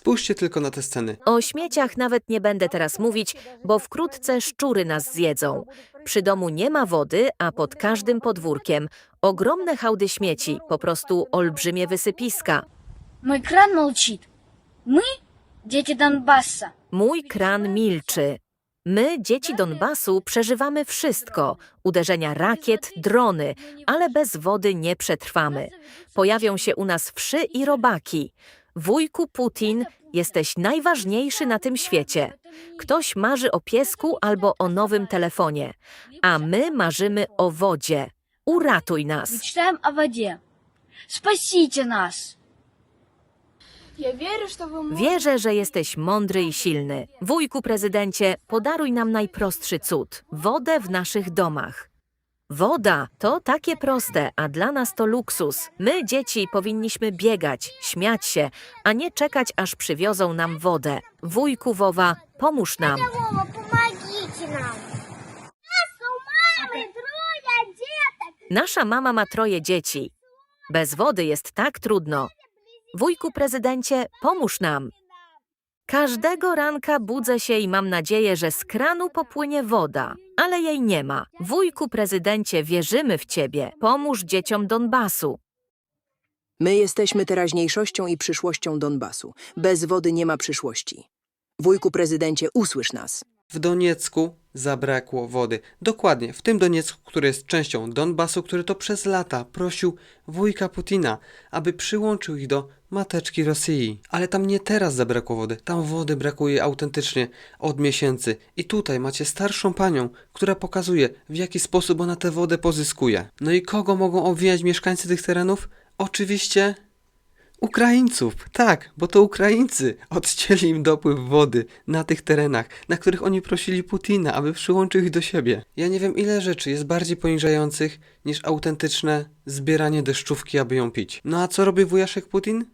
Spójrzcie tylko na te sceny. O śmieciach nawet nie będę teraz mówić, bo wkrótce szczury nas zjedzą. Przy domu nie ma wody, a pod każdym podwórkiem ogromne hałdy śmieci, po prostu olbrzymie wysypiska. Мой кран молчит. Мы, дети Донбасса, Mój kran milczy. My, dzieci Donbasu, przeżywamy wszystko: uderzenia rakiet, drony, ale bez wody nie przetrwamy. Pojawią się u nas wszy i robaki. Wujku Putin, jesteś najważniejszy na tym świecie. Ktoś marzy o piesku albo o nowym telefonie, a my marzymy o wodzie. Uratuj nas. мечтаем о воде. Спасите нас! Я верю, что вы можете. Wierzę, że jesteś mądry i silny. Wujku prezydencie, podaruj nam najprostszy cud wodę w naszych domach. Woda to takie proste, a dla nas to luksus. My, dzieci, powinniśmy biegać, śmiać się, a nie czekać, aż przywiozą nam wodę. Wujku Wowa, pomóż nam. Вова, помогите нам! Нас у мамы трое деток! Nasza mama ma troje dzieci. Bez wody jest tak trudno. Wujku prezydencie, pomóż nam. Każdego ranka budzę się i mam nadzieję, że z kranu popłynie woda, ale jej nie ma. Wujku prezydencie, wierzymy w ciebie. Pomóż dzieciom Donbasu. My jesteśmy teraźniejszością i przyszłością Donbasu. Bez wody nie ma przyszłości. Wujku prezydencie, usłysz nas. W Doniecku zabrakło wody. Dokładnie, w tym Doniecku, który jest częścią Donbasu, który to przez lata prosił wujka Putina, aby przyłączył ich do mateczki Rosji. Ale tam nie teraz zabrakło wody, tam wody brakuje autentycznie od miesięcy. I tutaj macie starszą panią, która pokazuje, w jaki sposób ona tę wodę pozyskuje. No i kogo mogą obwijać mieszkańcy tych terenów? Oczywiście Ukraińców, tak, bo to Ukraińcy odcięli im dopływ wody na tych terenach, na których oni prosili Putina, aby przyłączył ich do siebie. Ja nie wiem, ile rzeczy jest bardziej poniżających niż autentyczne zbieranie deszczówki, aby ją pić. No a co robi wujaszek Putin?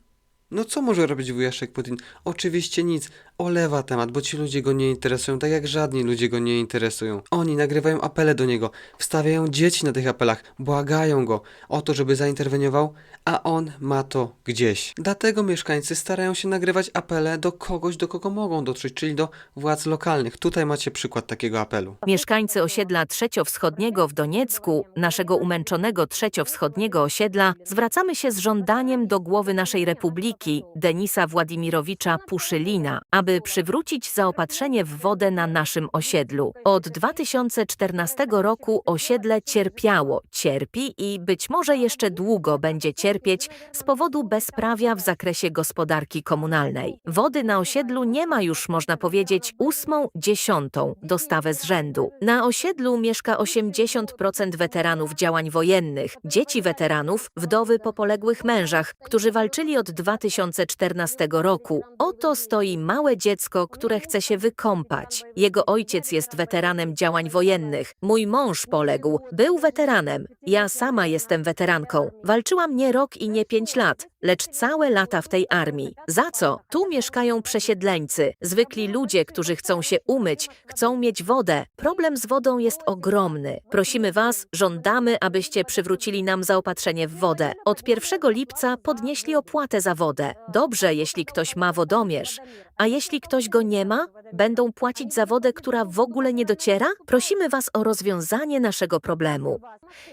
No co może robić wujaszek Putin? Oczywiście nic. Olewa temat, bo ci ludzie go nie interesują, tak jak żadni ludzie go nie interesują. Oni nagrywają apele do niego, wstawiają dzieci na tych apelach, błagają go o to, żeby zainterweniował, a on ma to gdzieś. Dlatego mieszkańcy starają się nagrywać apele do kogoś, do kogo mogą dotrzeć, czyli do władz lokalnych. Tutaj macie przykład takiego apelu. Mieszkańcy osiedla trzeciowschodniego w Doniecku, naszego umęczonego trzeciowschodniego osiedla, zwracamy się z żądaniem do głowy naszej republiki, Denisa Władimirowicza Puszylina, aby przywrócić zaopatrzenie w wodę na naszym osiedlu. Od 2014 roku osiedle cierpiało, cierpi i być może jeszcze długo będzie cierpieć z powodu bezprawia w zakresie gospodarki komunalnej. Wody na osiedlu nie ma już, można powiedzieć, ósmą, dziesiątą dostawę z rzędu. Na osiedlu mieszka 80% weteranów działań wojennych, dzieci weteranów, wdowy po poległych mężach, którzy walczyli od 2014 roku. Oto stoi małe dziecko, które chce się wykąpać. Jego ojciec jest weteranem działań wojennych. Mój mąż poległ, był weteranem. Ja sama jestem weteranką. Walczyłam nie rok i nie pięć lat, lecz całe lata w tej armii. Za co? Tu mieszkają przesiedleńcy, zwykli ludzie, którzy chcą się umyć, chcą mieć wodę. Problem z wodą jest ogromny. Prosimy Was, żądamy, abyście przywrócili nam zaopatrzenie w wodę. Od 1 lipca podnieśli opłatę za wodę. Dobrze, jeśli ktoś ma wodomierz. A jeśli ktoś go nie ma, będą płacić za wodę, która w ogóle nie dociera? Prosimy Was o rozwiązanie naszego problemu.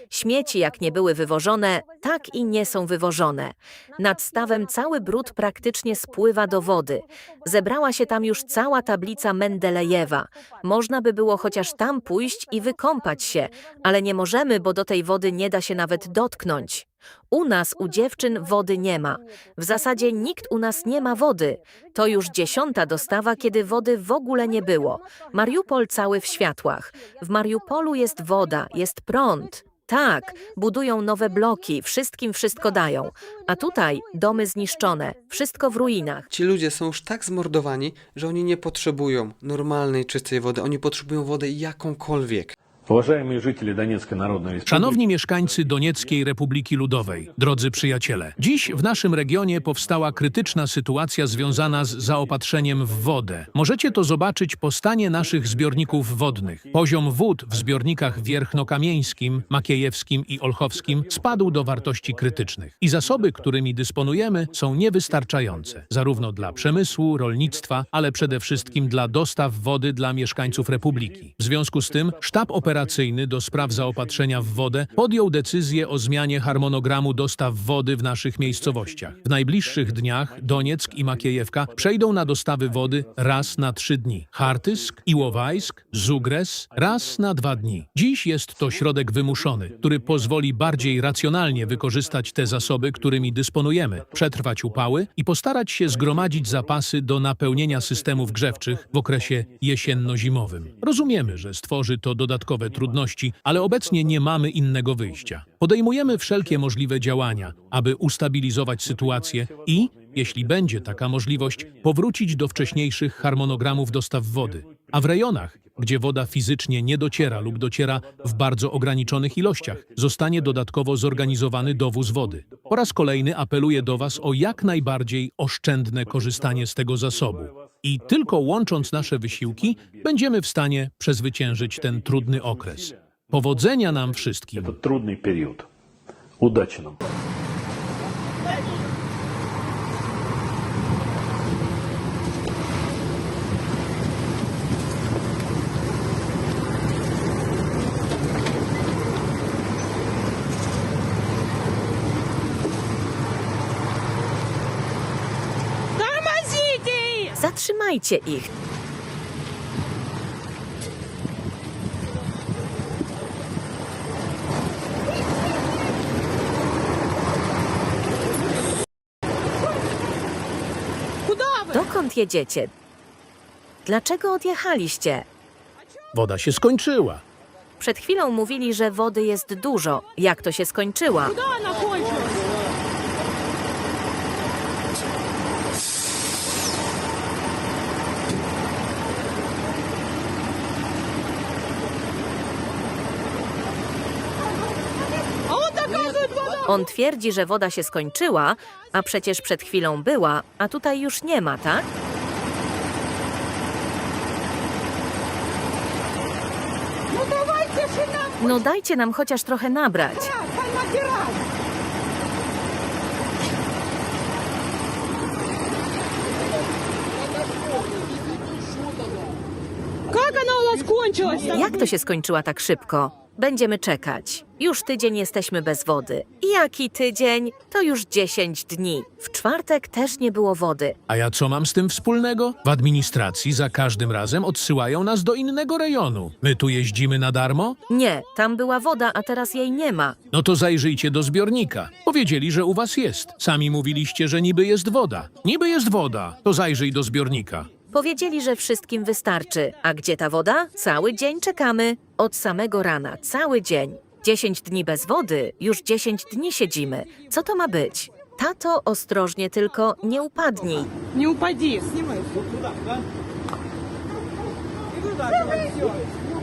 Śmieci, jak nie były wywożone, tak i nie są wywożone. Nad stawem cały brud praktycznie spływa do wody. Zebrała się tam już cała tablica Mendelejewa. Można by było chociaż tam pójść i wykąpać się, ale nie możemy, bo do tej wody nie da się nawet dotknąć. U nas, u dziewczyn, wody nie ma. W zasadzie nikt u nas nie ma wody. To już dziesiąta dostawa, kiedy wody w ogóle nie było. Mariupol cały w światłach. W Mariupolu jest woda, jest prąd. Tak, budują nowe bloki, wszystkim wszystko dają. A tutaj domy zniszczone, wszystko w ruinach. Ci ludzie są już tak zmordowani, że oni nie potrzebują normalnej, czystej wody. Oni potrzebują wody jakąkolwiek. Szanowni mieszkańcy Donieckiej Republiki Ludowej, drodzy przyjaciele, dziś w naszym regionie powstała krytyczna sytuacja związana z zaopatrzeniem w wodę. Możecie to zobaczyć po stanie naszych zbiorników wodnych. Poziom wód w zbiornikach wierchnokamieńskim, makiejewskim i olchowskim spadł do wartości krytycznych i zasoby, którymi dysponujemy, są niewystarczające, zarówno dla przemysłu, rolnictwa, ale przede wszystkim dla dostaw wody dla mieszkańców Republiki. W związku z tym sztab operacyjny do spraw zaopatrzenia w wodę podjął decyzję o zmianie harmonogramu dostaw wody w naszych miejscowościach. W najbliższych dniach Donieck i Makiejewka przejdą na dostawy wody raz na trzy dni. Chartysk, Iłowajsk, Zugres raz na dwa dni. Dziś jest to środek wymuszony, który pozwoli bardziej racjonalnie wykorzystać te zasoby, którymi dysponujemy, przetrwać upały i postarać się zgromadzić zapasy do napełnienia systemów grzewczych w okresie jesienno-zimowym. Rozumiemy, że stworzy to dodatkowe trudności, ale obecnie nie mamy innego wyjścia. Podejmujemy wszelkie możliwe działania, aby ustabilizować sytuację i, jeśli będzie taka możliwość, powrócić do wcześniejszych harmonogramów dostaw wody. A w rejonach, gdzie woda fizycznie nie dociera lub dociera w bardzo ograniczonych ilościach, zostanie dodatkowo zorganizowany dowóz wody. Po raz kolejny apeluję do Was o jak najbardziej oszczędne korzystanie z tego zasobu i tylko łącząc nasze wysiłki będziemy w stanie przezwyciężyć ten trudny okres. Powodzenia nam wszystkim. To trudny period. Udacie nam. Zatrzymajcie ich. Dokąd jedziecie? Dlaczego odjechaliście? Woda się skończyła. Przed chwilą mówili, że wody jest dużo. Jak to się skończyła? On twierdzi, że woda się skończyła, a przecież przed chwilą była, a tutaj już nie ma, tak? No dajcie nam chociaż trochę nabrać. Jak to się skończyła tak szybko? Będziemy czekać. Już tydzień jesteśmy bez wody. Jaki tydzień? To już 10 dni. W czwartek też nie było wody. A ja co mam z tym wspólnego? W administracji za każdym razem odsyłają nas do innego rejonu. My tu jeździmy na darmo? Nie, tam była woda, a teraz jej nie ma. No to zajrzyjcie do zbiornika. Powiedzieli, że u was jest. Sami mówiliście, że niby jest woda. Niby jest woda. To zajrzyj do zbiornika. Powiedzieli, że wszystkim wystarczy. A gdzie ta woda? Cały dzień czekamy. Od samego rana, cały dzień. 10 dni bez wody, już 10 dni siedzimy. Co to ma być? Tato, ostrożnie tylko, nie upadnij. Не упади.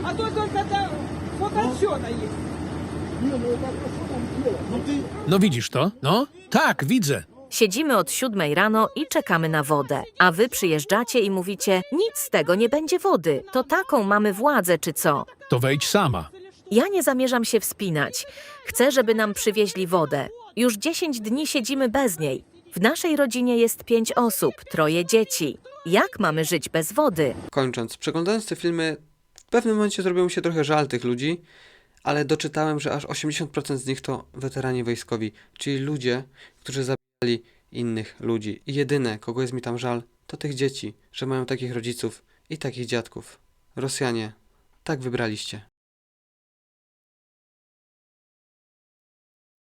А то только это фотоотчета есть. No widzisz to? No? Tak, widzę. Siedzimy od siódmej rano i czekamy na wodę. A wy przyjeżdżacie i mówicie, nic z tego, nie będzie wody. To taką mamy władzę, czy co? To wejdź sama. Ja nie zamierzam się wspinać. Chcę, żeby nam przywieźli wodę. Już 10 dni siedzimy bez niej. W naszej rodzinie jest pięć osób, troje dzieci. Jak mamy żyć bez wody? Kończąc, przeglądając te filmy, w pewnym momencie zrobiło mi się trochę żal tych ludzi, ale doczytałem, że aż 80% z nich to weterani wojskowi, czyli ludzie, którzy zabijali innych ludzi. I jedyne, kogo jest mi tam żal, to tych dzieci, że mają takich rodziców i takich dziadków. Rosjanie, tak wybraliście.